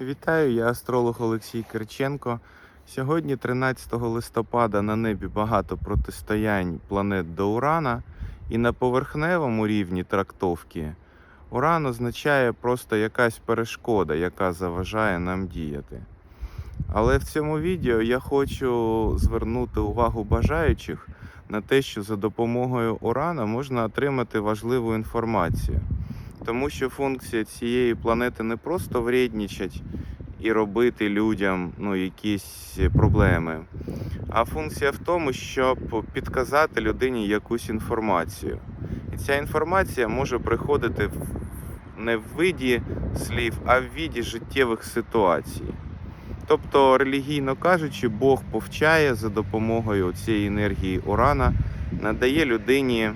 Вітаю, я астролог Олексій Кирченко. Сьогодні, 13 листопада, на небі багато протистоянь планет до Урана, і на поверхневому рівні трактовки Уран означає просто якась перешкода, яка заважає нам діяти. Але в цьому відео я хочу звернути увагу бажаючих на те, що за допомогою Урана можна отримати важливу інформацію. Тому що функція цієї планети не просто вреднічать і робити людям ну, якісь проблеми, а функція в тому, щоб підказати людині якусь інформацію. І ця інформація може приходити не в виді слів, а в виді життєвих ситуацій. Тобто, релігійно кажучи, Бог повчає за допомогою цієї енергії Урана, надає людині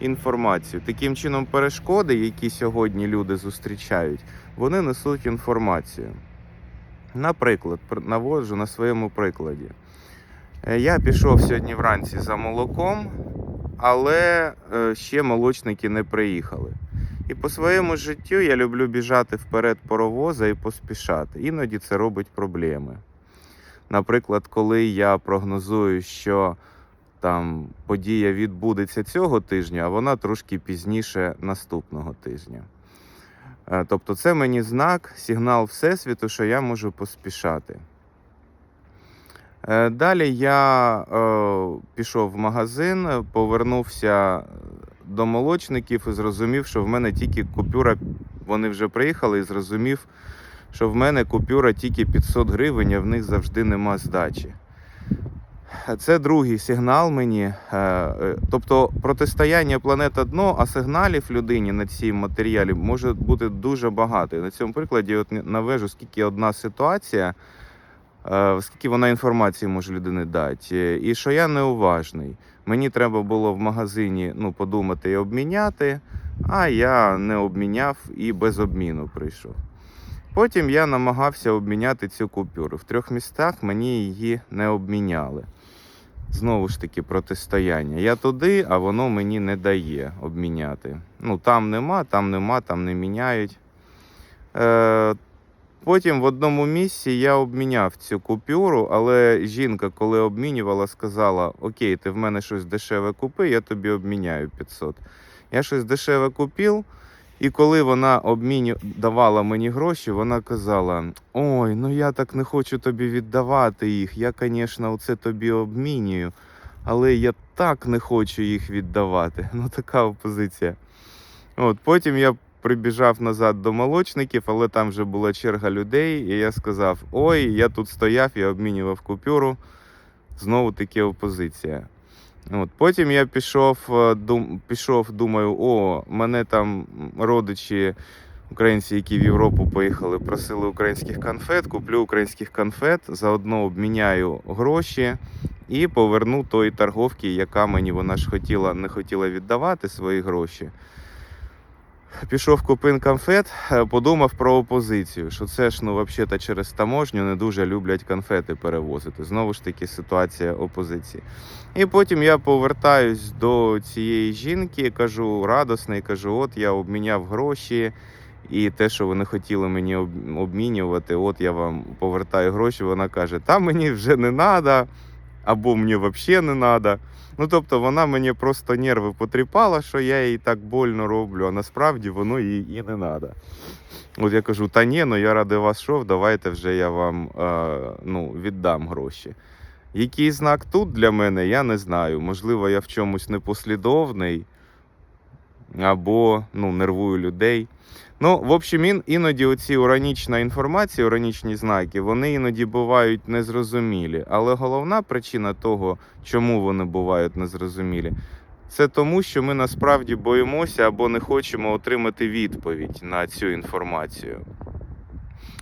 інформацію. Таким чином, перешкоди, які сьогодні люди зустрічають, вони несуть інформацію. Наприклад, наводжу на своєму прикладі. Е, Я пішов сьогодні вранці за молоком, але е, ще молочники не приїхали. І по своєму життю я люблю біжати вперед паровоза і поспішати. Іноді це робить проблеми. Наприклад, коли я прогнозую, що там подія відбудеться цього тижня, а вона трошки пізніше наступного тижня. Е, Тобто, це мені знак, сигнал Всесвіту, що я можу поспішати. Е, Далі я е, пішов в магазин, повернувся до молочників і зрозумів, що в мене тільки купюра. Вони вже приїхали і зрозумів, що в мене купюра тільки 500 гривень, а в них завжди нема здачі. Це другий сигнал мені. Е, е, Тобто протистояння планета дно, а сигналів людині на цій матеріалі може бути дуже багато. На цьому прикладі от навежу, скільки одна ситуація, е, скільки вона інформації може людини дати. І що я неуважний. Мені треба було в магазині ну, подумати і обміняти, а я не обміняв і без обміну прийшов. Потім я намагався обміняти цю купюру. В трьох містах мені її не обміняли. Знову ж таки, протистояння. Я туди, а воно мені не дає обміняти. Ну, там нема, там нема, там не міняють. Е, потім в одному місці я обміняв цю купюру, але жінка, коли обмінювала, сказала: Окей, ти в мене щось дешеве купи, я тобі обміняю 500. Я щось дешеве купив. І коли вона обміню... давала мені гроші, вона казала: Ой, ну я так не хочу тобі віддавати їх. Я, звісно, оце тобі обмінюю, але я так не хочу їх віддавати. Ну, така опозиція. От, потім я прибіжав назад до молочників, але там вже була черга людей, і я сказав: Ой, я тут стояв, я обмінював купюру. Знову таки опозиція. От, потім я пішов, е, дум, пішов, думаю, о, мене там родичі українці, які в Європу поїхали, просили українських конфет, куплю українських конфет, заодно обміняю гроші і поверну той торговці, яка мені вона ж хотіла, не хотіла віддавати свої гроші. Пішов купин конфет, е, подумав про опозицію, що це ж ну взагалі через таможню не дуже люблять конфети перевозити. Знову ж таки, ситуація опозиції. І потім я повертаюсь до цієї жінки, кажу радісний, кажу: от я обміняв гроші, і те, що вони хотіли мені обмінювати, от я вам повертаю гроші. Вона каже: Та мені вже не треба, або мені взагалі не треба. Ну, тобто вона мені просто нерви потріпала, що я їй так больно роблю, а насправді воно їй і не треба. От я кажу, та ні, ну я ради вас шов, давайте вже я вам е, ну, віддам гроші. Який знак тут для мене, я не знаю. Можливо, я в чомусь непослідовний або ну, нервую людей. Ну, в общем, ін, іноді оці уранічна інформація, уранічні знаки, вони іноді бувають незрозумілі. Але головна причина того, чому вони бувають незрозумілі, це тому, що ми насправді боїмося або не хочемо отримати відповідь на цю інформацію.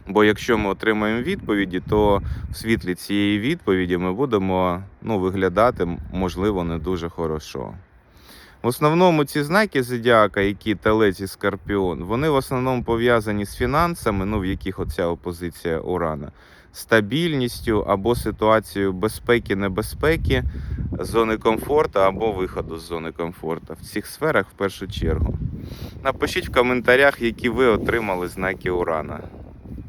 Бо якщо ми отримаємо відповіді, то в світлі цієї відповіді ми будемо ну, виглядати, можливо, не дуже хорошо. В основному ці знаки зодіака, які телець і скорпіон, вони в основному пов'язані з фінансами, ну в яких оця опозиція урана, стабільністю або ситуацією безпеки, небезпеки, зони комфорту або виходу з зони комфорту. В цих сферах в першу чергу. Напишіть в коментарях, які ви отримали знаки урана.